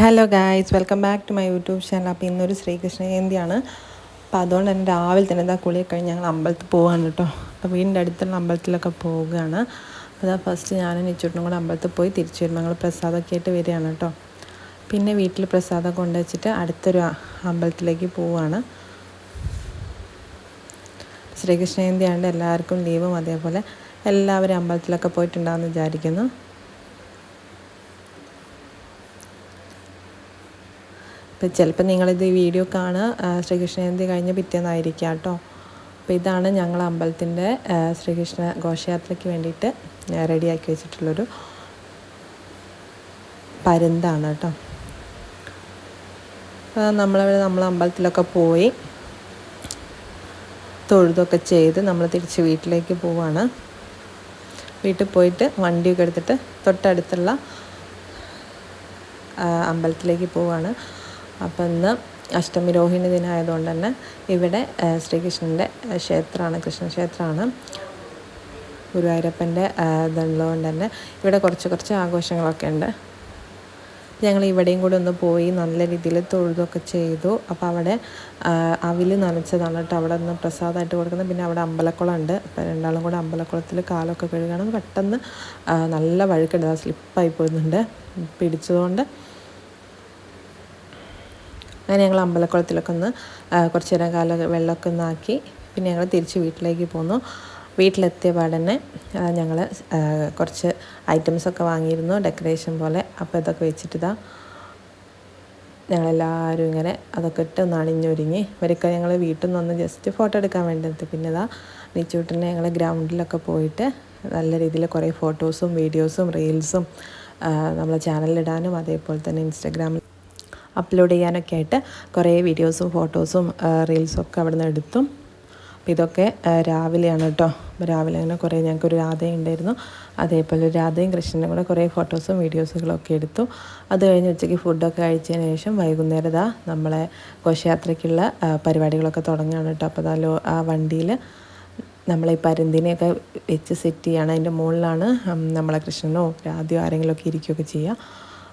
Hello guys welcome back to my YouTube channel അപ്പോൾ ഇന്നൊരു ശ്രീകൃഷ്ണ ജയന്തിയാണ്. അപ്പോൾ അതുകൊണ്ട് തന്നെ രാവിലെ തന്നെ ഇതാ കുളിയൊക്കെ കഴിഞ്ഞ് ഞങ്ങൾ അമ്പലത്തിൽ പോവുകയാണ് കേട്ടോ. അപ്പോൾ വീടിന്റെ അടുത്തുള്ള അമ്പലത്തിലൊക്കെ പോവുകയാണ്. അതാ ഫസ്റ്റ് ഞാനും നിച്ചൂട്ടിനും കൂടെ അമ്പലത്തിൽ പോയി തിരിച്ചു വരുമ്പോൾ ഞങ്ങൾ പ്രസാദമൊക്കെ ആയിട്ട് വരികയാണ് കേട്ടോ. പിന്നെ വീട്ടിൽ പ്രസാദം കൊണ്ടുവച്ചിട്ട് അടുത്തൊരു അമ്പലത്തിലേക്ക് പോവുകയാണ്. ശ്രീകൃഷ്ണ ജയന്തി എല്ലാവർക്കും ലീവും അതേപോലെ എല്ലാവരും അമ്പലത്തിലൊക്കെ പോയിട്ടുണ്ടാകുമെന്ന് വിചാരിക്കുന്നു. അപ്പോൾ ചിലപ്പോൾ നിങ്ങളിത് ഈ വീഡിയോ കാണുക ശ്രീകൃഷ്ണ ജയന്തി കഴിഞ്ഞ് പിറ്റേന്നായിരിക്കാം കേട്ടോ. അപ്പോൾ ഇതാണ് ഞങ്ങൾ അമ്പലത്തിന്റെ ശ്രീകൃഷ്ണ ഘോഷയാത്രയ്ക്ക് വേണ്ടിയിട്ട് റെഡിയാക്കി വെച്ചിട്ടുള്ളൊരു പരുന്താണ് കേട്ടോ. നമ്മളവിടെ നമ്മൾ അമ്പലത്തിലൊക്കെ പോയി തൊഴുതൊക്കെ ചെയ്ത് നമ്മൾ തിരിച്ച് വീട്ടിലേക്ക് പോവാണ്. വീട്ടിൽ പോയിട്ട് വണ്ടിയൊക്കെ എടുത്തിട്ട് തൊട്ടടുത്തുള്ള അമ്പലത്തിലേക്ക് പോവാണ്. അപ്പം ഇന്ന് അഷ്ടമി രോഹിണി ദിനമായതുകൊണ്ട് തന്നെ ഇവിടെ ശ്രീകൃഷ്ണന്റെ ക്ഷേത്രമാണ് കൃഷ്ണക്ഷേത്രമാണ്. ഗുരുവായൂരപ്പന്റെ ഇതുള്ളതുകൊണ്ട് തന്നെ ഇവിടെ കുറച്ച് കുറച്ച് ആഘോഷങ്ങളൊക്കെ ഉണ്ട്. ഞങ്ങൾ ഇവിടെയും കൂടെ ഒന്ന് പോയി നല്ല രീതിയിൽ തൊഴുതൊക്കെ ചെയ്തു. അപ്പോൾ അവിടെ അവിൽ നനച്ചതാണ് കേട്ടോ. അവിടെ നിന്ന് പ്രസാദമായിട്ട് കൊടുക്കുന്നത്. പിന്നെ അവിടെ അമ്പലക്കുളം ഉണ്ട്. അപ്പോൾ രണ്ടാളും കൂടെ അമ്പലക്കുളത്തിൽ കാലൊക്കെ കഴുകണം. പെട്ടെന്ന് നല്ല വഴുക്കുണ്ട് സ്ലിപ്പായി പോകുന്നുണ്ട് പിടിച്ചതുകൊണ്ട് അങ്ങനെ ഞങ്ങൾ അമ്പലക്കുളത്തിലൊക്കെ ഒന്ന് കുറച്ച് നേരം കാലം വെള്ളമൊക്കെ ഒന്ന് ആക്കി പിന്നെ ഞങ്ങൾ തിരിച്ച് വീട്ടിലേക്ക് പോന്നു. വീട്ടിലെത്തിയ പാടന്നെ ഞങ്ങൾ കുറച്ച് ഐറ്റംസൊക്കെ വാങ്ങിയിരുന്നു ഡെക്കറേഷൻ പോലെ. അപ്പോൾ ഇതൊക്കെ വെച്ചിട്ടിതാ ഞങ്ങളെല്ലാവരും ഇങ്ങനെ അതൊക്കെ ഇട്ട് ഒന്ന് അണിഞ്ഞൊരുങ്ങി. ഇവരൊക്കെ ഞങ്ങൾ വീട്ടിൽ നിന്നൊന്ന് ജസ്റ്റ് ഫോട്ടോ എടുക്കാൻ വേണ്ടി പിന്നെ ഇതാ നീച്ചൂട്ടിനെ ഞങ്ങൾ ഗ്രൗണ്ടിലൊക്കെ പോയിട്ട് നല്ല രീതിയിൽ കുറേ ഫോട്ടോസും വീഡിയോസും റീൽസും നമ്മളെ ചാനലിലിടാനും അതേപോലെ തന്നെ ഇൻസ്റ്റാഗ്രാമിൽ അപ്ലോഡ് ചെയ്യാനൊക്കെ ആയിട്ട് കുറേ വീഡിയോസും ഫോട്ടോസും റീൽസും ഒക്കെ അവിടെ നിന്ന് എടുത്തു. അപ്പോൾ ഇതൊക്കെ രാവിലെയാണ് കേട്ടോ. രാവിലെ അങ്ങനെ കുറേ ഞങ്ങൾക്കൊരു രാധയും ഉണ്ടായിരുന്നു. അതേപോലെ രാധയും കൃഷ്ണനും കൂടെ കുറേ ഫോട്ടോസും വീഡിയോസുകളൊക്കെ എടുത്തു. അത് കഴിഞ്ഞ് ഉച്ചയ്ക്ക് ഫുഡൊക്കെ കഴിച്ചതിന് ശേഷം വൈകുന്നേരം ഇതാ നമ്മളെ ഘോഷയാത്രയ്ക്കുള്ള പരിപാടികളൊക്കെ തുടങ്ങുകയാണ് കേട്ടോ. അപ്പോൾ അതാലോ ആ വണ്ടിയിൽ നമ്മളെ ഈ പരുന്തിനെയൊക്കെ വെച്ച് സെറ്റ് ചെയ്യണം. അതിന്റെ മുകളിലാണ് നമ്മളെ കൃഷ്ണനോ രാധയോ ആരെങ്കിലുമൊക്കെ ഇരിക്കുകയൊക്കെ ചെയ്യുക.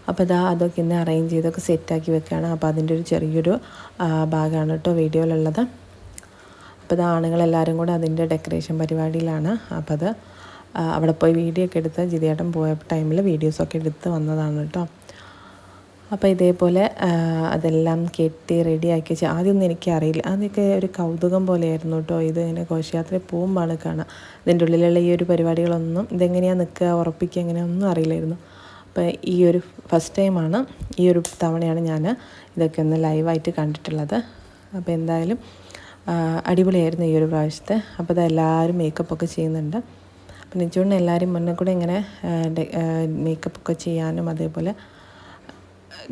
അപ്പോൾ ഇതാ അതൊക്കെ ഇന്ന് അറേഞ്ച് ചെയ്തൊക്കെ സെറ്റാക്കി വെക്കുകയാണ് അപ്പോൾ അതിന്റെ ഒരു ചെറിയൊരു ഭാഗമാണ് കേട്ടോ വീഡിയോയിലുള്ളത്. അപ്പോൾ ഇത് ആണുങ്ങളെല്ലാവരും കൂടെ അതിന്റെ ഡെക്കറേഷൻ പരിപാടിയിലാണ്. അപ്പോൾ അത് അവിടെ പോയി വീഡിയോ ഒക്കെ എടുത്ത് ജിതേട്ടൻ പോയ ടൈമിൽ വീഡിയോസൊക്കെ എടുത്ത് വന്നതാണ് കേട്ടോ. അപ്പോൾ ഇതേപോലെ അതെല്ലാം കെട്ടി റെഡിയാക്കി വെച്ച് ആദ്യമൊന്നും എനിക്കറിയില്ല. അതൊക്കെ ഒരു കൗതുകം പോലെയായിരുന്നു കേട്ടോ. ഇത് ഇങ്ങനെ ഘോഷയാത്ര പോകുമ്പോഴാണ് കാണുക ഇതിന്റെ ഉള്ളിലുള്ള ഈ ഒരു പരിപാടികളൊന്നും ഇതെങ്ങനെയാണ് നിൽക്കുക ഉറപ്പിക്കുക എങ്ങനെയൊന്നും അറിയില്ലായിരുന്നു. അപ്പോൾ ഈ ഒരു ഫസ്റ്റ് ടൈമാണ് ഈ ഒരു തവണയാണ് ഞാൻ ഇതൊക്കെ ഒന്ന് ലൈവായിട്ട് കണ്ടിട്ടുള്ളത്. അപ്പോൾ എന്തായാലും അടിപൊളിയായിരുന്നു ഈ ഒരു പ്രാവശ്യത്തെ. അപ്പോൾ അത് എല്ലാവരും മേക്കപ്പൊക്കെ ചെയ്യുന്നുണ്ട്. അപ്പം നിജോണ്ട് എല്ലാവരും മുന്നേ കൂടെ ഇങ്ങനെ മേക്കപ്പൊക്കെ ചെയ്യാനും അതേപോലെ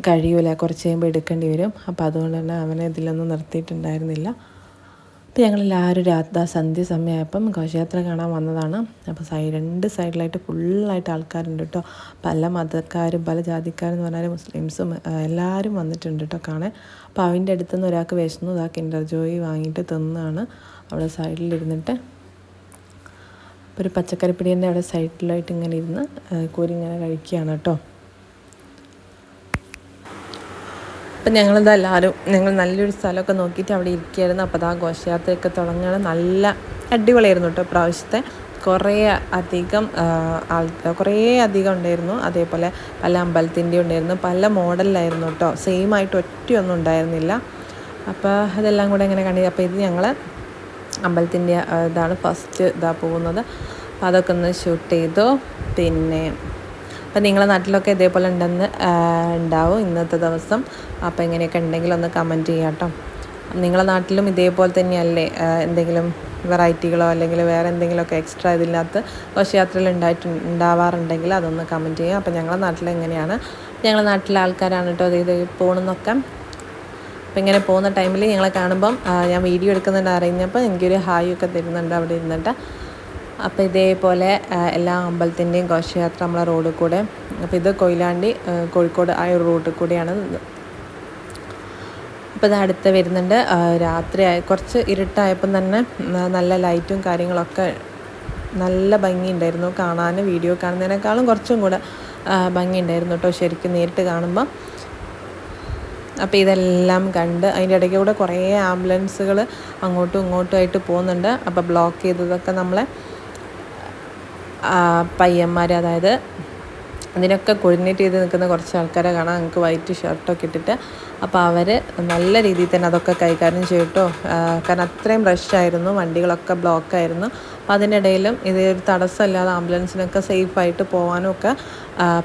കഴിയൂല കുറച്ച് കഴിയുമ്പോൾ എടുക്കേണ്ടി വരും. അപ്പോൾ അതുകൊണ്ട് തന്നെ അവനെ ഇതിലൊന്നും നിർത്തിയിട്ടുണ്ടായിരുന്നില്ല. അപ്പോൾ ഞങ്ങളെല്ലാവരും രാത്രി സന്ധ്യ സമയമായപ്പം ഘോഷയാത്ര കാണാൻ വന്നതാണ്. അപ്പോൾ സൈ രണ്ട് സൈഡിലായിട്ട് ഫുള്ളായിട്ട് ആൾക്കാരുണ്ട് കേട്ടോ. പല മതക്കാരും പല ജാതിക്കാരും എന്ന് പറഞ്ഞാൽ മുസ്ലിംസും എല്ലാവരും വന്നിട്ടുണ്ട് കേട്ടോ കാണാൻ. അപ്പോൾ അവന്റെ അടുത്തുനിന്ന് ഒരാൾക്ക് വിശന്നു. ഇതാ കിൻഡർ ജോയി വാങ്ങിയിട്ട് തിന്നാണ്. അവിടെ സൈഡിലിരുന്നിട്ട് അപ്പോൾ ഒരു പച്ചക്കറിപ്പിടിന്റെ അവിടെ സൈഡിലായിട്ട് ഇങ്ങനെ ഇരുന്ന് കോരി ഇങ്ങനെ കഴിക്കുകയാണ് കേട്ടോ. അപ്പം ഞങ്ങളെന്താ എല്ലാവരും ഞങ്ങൾ നല്ലൊരു സ്ഥലമൊക്കെ നോക്കിയിട്ട് അവിടെ ഇരിക്കുകയായിരുന്നു. അപ്പോൾ അതാ ഘോഷയാത്രയൊക്കെ തുടങ്ങുകയാണ് നല്ല അടിപൊളിയായിരുന്നു കേട്ടോ പ്രാവശ്യത്തെ കുറേ അധികം ആൾക്കാർ കുറേ അധികം ഉണ്ടായിരുന്നു. അതേപോലെ പല അമ്പലത്തിന്റെ ഉണ്ടായിരുന്നു. പല മോഡലിലായിരുന്നു കേട്ടോ. സെയിം ആയിട്ട് ഒറ്റയൊന്നും ഉണ്ടായിരുന്നില്ല. അപ്പോൾ അതെല്ലാം കൂടെ എങ്ങനെ കണ്ടി അപ്പോൾ ഇത് ഞങ്ങൾ അമ്പലത്തിന്റെ ഇതാണ് ഫസ്റ്റ് ഇതാ പോകുന്നത്. അപ്പോൾ അതൊക്കെ ഒന്ന് ഷൂട്ട് ചെയ്തു. പിന്നെ അപ്പോൾ നിങ്ങളുടെ നാട്ടിലൊക്കെ ഇതേപോലെ ഉണ്ടെന്ന് ഉണ്ടാവും ഇന്നത്തെ ദിവസം. അപ്പോൾ എങ്ങനെയൊക്കെ ഉണ്ടെങ്കിൽ ഒന്ന് കമന്റ് ചെയ്യാം കേട്ടോ. നിങ്ങളുടെ നാട്ടിലും ഇതേപോലെ തന്നെയല്ലേ? എന്തെങ്കിലും വെറൈറ്റികളോ അല്ലെങ്കിൽ വേറെ എന്തെങ്കിലുമൊക്കെ എക്സ്ട്രാ ഇതില്ലാത്ത ഘോഷയാത്രയിൽ ഉണ്ടായിട്ട് ഉണ്ടാവാറുണ്ടെങ്കിൽ അതൊന്ന് കമന്റ് ചെയ്യാം. അപ്പോൾ ഞങ്ങളുടെ നാട്ടിൽ എങ്ങനെയാണ്? ഞങ്ങളുടെ നാട്ടിലെ ആൾക്കാരാണ് കേട്ടോ അത് ഇത് പോകണമെന്നൊക്കെ അപ്പോൾ ഇങ്ങനെ പോകുന്ന ടൈമിൽ ഞങ്ങളെ കാണുമ്പം ഞാൻ വീഡിയോ എടുക്കുന്നുണ്ട് അറിയുന്നപ്പോൾ എനിക്കൊരു ഒക്കെ തരുന്നുണ്ട് അവിടെ ഇരുന്നിട്ട്. അപ്പോൾ ഇതേപോലെ എല്ലാ അമ്പലത്തിന്റെയും ഘോഷയാത്ര നമ്മളെ റോഡിൽ കൂടെ അപ്പോൾ ഇത് കൊയിലാണ്ടി കോഴിക്കോട് ആ ഒരു റൂട്ടിൽ കൂടെയാണ് അപ്പോൾ ഇത് അടുത്ത് വരുന്നുണ്ട് രാത്രിയായി കുറച്ച് ഇരുട്ടായപ്പം തന്നെ നല്ല ലൈറ്റും കാര്യങ്ങളൊക്കെ നല്ല ഭംഗിയുണ്ടായിരുന്നു കാണാനും വീഡിയോ കാണുന്നതിനേക്കാളും കുറച്ചും കൂടെ ഭംഗിയുണ്ടായിരുന്നു കേട്ടോ ശരിക്കും നേരിട്ട് കാണുമ്പോൾ അപ്പോൾ ഇതെല്ലാം കണ്ട് അതിന്റെ ഇടയ്ക്ക് കൂടെ കുറേ ആംബുലൻസുകൾ അങ്ങോട്ടും ഇങ്ങോട്ടും ആയിട്ട് പോകുന്നുണ്ട്. അപ്പോൾ ബ്ലോക്ക് ചെയ്തതൊക്കെ നമ്മളെ പയ്യന്മാർ അതായത് അതിനൊക്കെ കോർഡിനേറ്റ് ചെയ്ത് നിൽക്കുന്ന കുറച്ച് ആൾക്കാരെ കാണാം. നമുക്ക് വൈറ്റ് ഷർട്ടൊക്കെ ഇട്ടിട്ട്. അപ്പോൾ അവർ നല്ല രീതിയിൽ തന്നെ അതൊക്കെ കൈകാര്യം ചെയ്യട്ടോ കാരണം അത്രയും റഷായിരുന്നു വണ്ടികളൊക്കെ ബ്ലോക്കായിരുന്നു അപ്പോൾ അതിനിടയിലും ഇത് ഒരു തടസ്സമില്ലാതെ ആംബുലൻസിനൊക്കെ സേഫായിട്ട് പോകാനും ഒക്കെ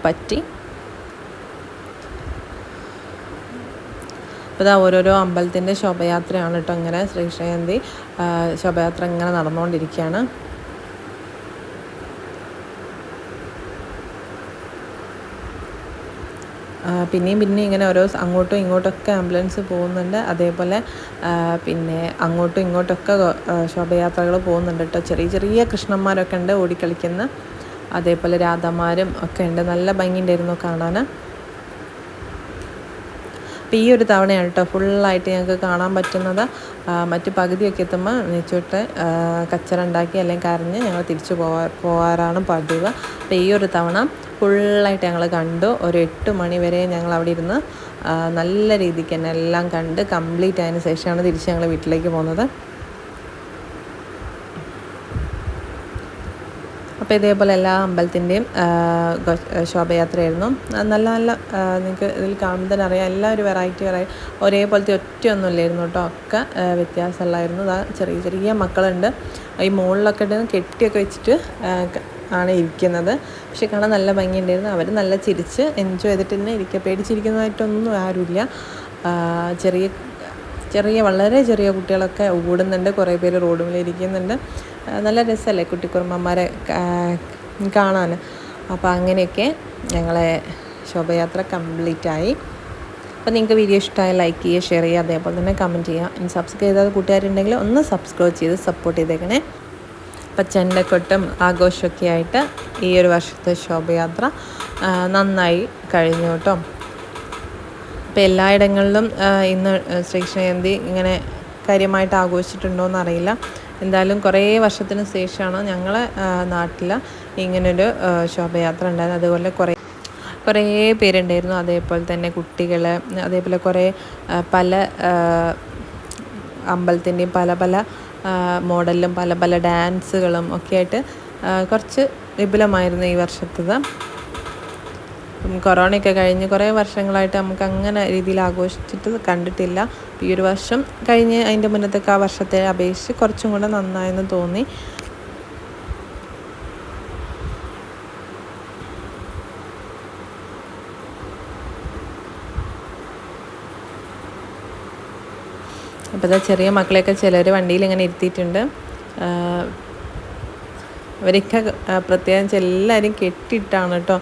പറ്റി. അപ്പോൾ ഇതാ ഓരോരോ അമ്പലത്തിന്റെ ശോഭയാത്രയാണ് കേട്ടോ ഇങ്ങനെ ശ്രീ ശോഭയാത്ര ഇങ്ങനെ നടന്നുകൊണ്ടിരിക്കുകയാണ് പിന്നെയും പിന്നെയും ഇങ്ങനെ ഓരോ അങ്ങോട്ടും ഇങ്ങോട്ടൊക്കെ ആംബുലൻസ് പോകുന്നുണ്ട്. അതേപോലെ പിന്നെ അങ്ങോട്ടും ഇങ്ങോട്ടൊക്കെ ശോഭയാത്രകൾ പോകുന്നുണ്ട് കേട്ടോ ചെറിയ ചെറിയ കൃഷ്ണന്മാരൊക്കെ ഉണ്ട് ഓടിക്കളിക്കുന്ന. അതേപോലെ രാധമാരും ഒക്കെ ഉണ്ട്. നല്ല ഭംഗിയുണ്ടായിരുന്നു കാണാൻ അപ്പോൾ ഈ ഒരു തവണയാണ് കേട്ടോ ഫുള്ളായിട്ട് ഞങ്ങൾക്ക് കാണാൻ പറ്റുന്നത്. മറ്റു പകുതിയൊക്കെ എത്തുമ്പോൾ നെച്ചോട്ട് കച്ചറ ഉണ്ടാക്കി അല്ലെങ്കിൽ കരഞ്ഞ് ഞങ്ങൾ തിരിച്ചു പോവാ പോകാറാണ് പതിവ്. അപ്പോൾ ഈ ഒരു തവണ ഫുള്ളായിട്ട് ഞങ്ങൾ കണ്ടു. ഒരു എട്ട് മണി വരെ ഞങ്ങൾ അവിടെ ഇരുന്ന് നല്ല രീതിക്ക് തന്നെ എല്ലാം കണ്ട് കംപ്ലീറ്റ് ആയതിനു ശേഷമാണ് തിരിച്ച് ഞങ്ങൾ വീട്ടിലേക്ക് പോകുന്നത്. അപ്പോൾ ഇതേപോലെ എല്ലാ അമ്പലത്തിന്റെയും ശോഭയാത്രയായിരുന്നു. നല്ല നല്ല നിങ്ങൾക്ക് ഇതിൽ കാണുമ്പോൾ തന്നെ അറിയാം എല്ലാ ഒരു വെറൈറ്റി വെറൈറ്റി ഒരേപോലത്തെ ഒറ്റയൊന്നുമില്ലായിരുന്നു കേട്ടോ. ഒക്കെ വ്യത്യാസമുള്ളായിരുന്നു. അതാ ചെറിയ ചെറിയ മക്കളുണ്ട്. ഈ മുകളിലൊക്കെ കെട്ടിയൊക്കെ വെച്ചിട്ട് ആണ് ഇരിക്കുന്നത്. പക്ഷെ കാണാൻ നല്ല ഭംഗിയുണ്ടായിരുന്നു. അവർ നല്ല ചിരിച്ച് എൻജോയ് ചെയ്തിട്ട് തന്നെ ഇരിക്കുക പേടിച്ചിരിക്കുന്നതായിട്ടൊന്നും ആരുമില്ല. ചെറിയ ചെറിയ വളരെ ചെറിയ കുട്ടികളൊക്കെ ഓടുന്നുണ്ട്. കുറേ പേര് റോഡ് മേലെ ഇരിക്കുന്നുണ്ട് നല്ല രസമല്ലേ കുട്ടിക്കുറുമ്മമാരെ കാണാൻ? അപ്പോൾ അങ്ങനെയൊക്കെ ഞങ്ങളെ ശോഭയാത്ര കംപ്ലീറ്റ് ആയി അപ്പോൾ നിങ്ങൾക്ക് വീഡിയോ ഇഷ്ടമായി ലൈക്ക് ചെയ്യുക ഷെയർ ചെയ്യുക അതേപോലെ തന്നെ കമന്റ് ചെയ്യുക. ഇനി സബ്സ്ക്രൈബ് ചെയ്താൽ കൂട്ടുകാരുണ്ടെങ്കിൽ ഒന്ന് സബ്സ്ക്രൈബ് ചെയ്ത് സപ്പോർട്ട് ചെയ്തേക്കണേ. അപ്പം ചെണ്ടക്കൊട്ടും ആഘോഷമൊക്കെ ആയിട്ട് ഈ ഒരു വർഷത്തെ ശോഭയാത്ര നന്നായി കഴിഞ്ഞു കേട്ടോ. അപ്പോൾ എല്ലായിടങ്ങളിലും ഇന്ന് ശ്രീകൃഷ്ണ ജയന്തി ഇങ്ങനെ കാര്യമായിട്ട് ആഘോഷിച്ചിട്ടുണ്ടോ എന്നറിയില്ല എന്തായാലും കുറേ വർഷത്തിന് ശേഷമാണ് ഞങ്ങളെ നാട്ടിൽ ഇങ്ങനൊരു ശോഭയാത്ര ഉണ്ടായിരുന്നത് അതുപോലെ കുറേ കുറേ പേരുണ്ടായിരുന്നു. അതേപോലെ തന്നെ കുട്ടികൾ അതേപോലെ കുറേ പല അമ്പലത്തിന്റെയും പല പല മോഡലിലും പല പല ഡാൻസുകളും ഒക്കെ ആയിട്ട് കുറച്ച് വിപുലമായിരുന്നു ഈ വർഷത്തത്. കൊറോണയൊക്കെ കഴിഞ്ഞ് കുറേ വർഷങ്ങളായിട്ട് നമുക്ക് അങ്ങനെ രീതിയിൽ ആഘോഷിച്ചിട്ട് കണ്ടിട്ടില്ല. ഈ ഒരു വർഷം കഴിഞ്ഞ് അതിന്റെ മുന്നത്തൊക്കെ ആ വർഷത്തെ അപേക്ഷിച്ച് കുറച്ചും കൂടെ നന്നായെന്ന് തോന്നി. അപ്പോൾ ചെറിയ മക്കളെയൊക്കെ ചിലർ വണ്ടിയിൽ ഇങ്ങനെ ഇരുത്തിയിട്ടുണ്ട് അവരൊക്കെ പ്രത്യേകിച്ച് എല്ലാവരും കെട്ടിയിട്ടാണ് കേട്ടോ.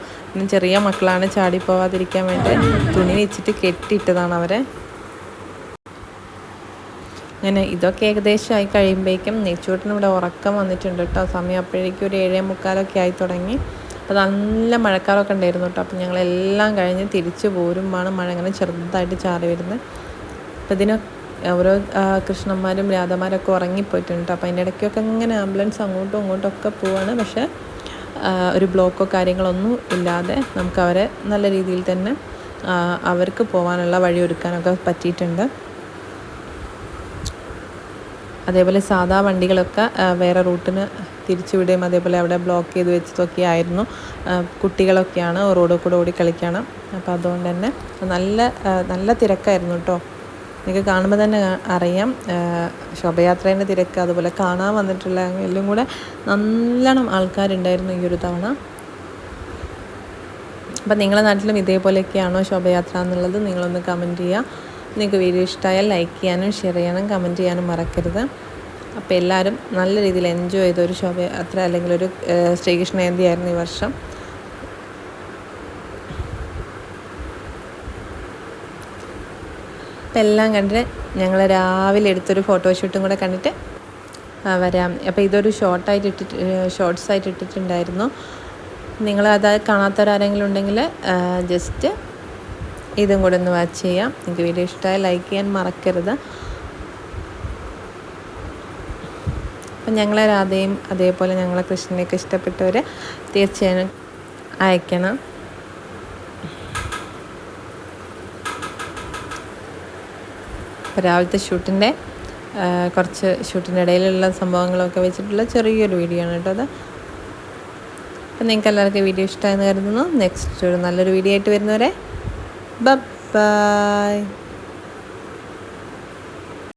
ചെറിയ മക്കളാണ് ചാടി പോവാതിരിക്കാൻ വേണ്ടി തുണി വെച്ചിട്ട് കെട്ടിയിട്ടതാണ് അവരെ. അങ്ങനെ ഇതൊക്കെ ഏകദേശം ആയി കഴിയുമ്പോഴേക്കും നെയ്ച്ചൂട്ടിന് ഇവിടെ ഉറക്കം വന്നിട്ടുണ്ട് കേട്ടോ. സമയം അപ്പോഴേക്കും ഒരു ഏഴേ മുക്കാലൊക്കെ ആയി തുടങ്ങി. അപ്പോൾ നല്ല മഴക്കാറൊക്കെ ഉണ്ടായിരുന്നു കേട്ടോ. അപ്പോൾ ഞങ്ങളെല്ലാം കഴിഞ്ഞ് തിരിച്ചു പോരുമ്പോഴാണ് മഴ ഇങ്ങനെ ചെറുതായിട്ട് ചാറി വരുന്നത്. അപ്പോൾ ഇതിനൊക്കെ ഓരോ കൃഷ്ണന്മാരും രാധമാരൊക്കെ ഉറങ്ങിപ്പോയിട്ടുണ്ട്. അപ്പോൾ അതിന്റെ ഇടയ്ക്കൊക്കെ ഇങ്ങനെ ആംബുലൻസ് അങ്ങോട്ടും ഇങ്ങോട്ടും ഒക്കെ പോവാണ്. പക്ഷേ ഒരു ബ്ലോക്കോ കാര്യങ്ങളൊന്നും ഇല്ലാതെ നമുക്ക് അവരെ നല്ല രീതിയിൽ തന്നെ അവർക്ക് പോകാനുള്ള വഴി ഒരുക്കാനൊക്കെ പറ്റിയിട്ടുണ്ട്. അതേപോലെ സാധാ വണ്ടികളൊക്കെ വേറെ റൂട്ടിന് തിരിച്ചുവിടുകയും അതേപോലെ അവിടെ ബ്ലോക്ക് ചെയ്ത് വെച്ചതൊക്കെ ആയിരുന്നു. കുട്ടികളൊക്കെയാണ് റോഡിൽ കൂടെ ഓടി കളിക്കണം അപ്പോൾ അതുകൊണ്ട് തന്നെ നല്ല നല്ല തിരക്കായിരുന്നു കേട്ടോ. നിങ്ങൾക്ക് കാണുമ്പോൾ തന്നെ അറിയാം ശോഭയാത്രേന്റെ തിരക്ക് അതുപോലെ കാണാൻ വന്നിട്ടുള്ള എല്ലാം കൂടെ നല്ലോണം ആൾക്കാരുണ്ടായിരുന്നു ഈ ഒരു തവണ. അപ്പം നിങ്ങളുടെ നാട്ടിലും ഇതേപോലെയൊക്കെയാണോ ശോഭയാത്ര എന്നുള്ളത്? നിങ്ങളൊന്ന് കമന്റ് ചെയ്യുക. നിങ്ങൾക്ക് വീഡിയോ ഇഷ്ടമായാൽ ലൈക്ക് ചെയ്യാനും ഷെയർ ചെയ്യാനും കമന്റ് ചെയ്യാനും മറക്കരുത്. അപ്പോൾ എല്ലാവരും നല്ല രീതിയിൽ എൻജോയ് ചെയ്ത ഒരു ശോഭയാത്ര അല്ലെങ്കിൽ ഒരു ശ്രീകൃഷ്ണ ജയന്തി ആയിരുന്നു ഈ വർഷം. എല്ലാം കണ്ടിട്ട് ഞങ്ങൾ രാവിലെ എടുത്തൊരു ഫോട്ടോഷൂട്ടും കൂടെ കണ്ടിട്ട് വരാം. അപ്പോൾ ഇതൊരു ഷോർട്ടായിട്ട് ഇട്ടിട്ട് ഷോർട്ട്സ് ആയിട്ട് ഇട്ടിട്ടുണ്ടായിരുന്നു. അത് കാണാത്തവരാരെങ്കിലും ഉണ്ടെങ്കിൽ ജസ്റ്റ് ഇതും കൂടെ ഒന്ന് വാച്ച് ചെയ്യാം. നിങ്ങൾക്ക് വീഡിയോ ഇഷ്ടമായി ലൈക്ക് ചെയ്യാൻ മറക്കരുത്. അപ്പം ഞങ്ങളെ രാധയും അതേപോലെ ഞങ്ങളെ കൃഷ്ണനെയൊക്കെ ഇഷ്ടപ്പെട്ടവർ തീർച്ചയായും അയക്കണം. അപ്പോൾ രാവിലത്തെ ഷൂട്ടിന്റെ കുറച്ച് ഷൂട്ടിന്റെ ഇടയിലുള്ള സംഭവങ്ങളൊക്കെ വെച്ചിട്ടുള്ള ചെറിയൊരു വീഡിയോ ആണ് കേട്ടോ അത്. അപ്പം നിങ്ങൾക്ക് എല്ലാവർക്കും വീഡിയോ ഇഷ്ടമായെന്ന് കരുതുന്നു. നെക്സ്റ്റ് ഒരു നല്ലൊരു വീഡിയോ ആയിട്ട് വരുന്നവരെ ബൈ.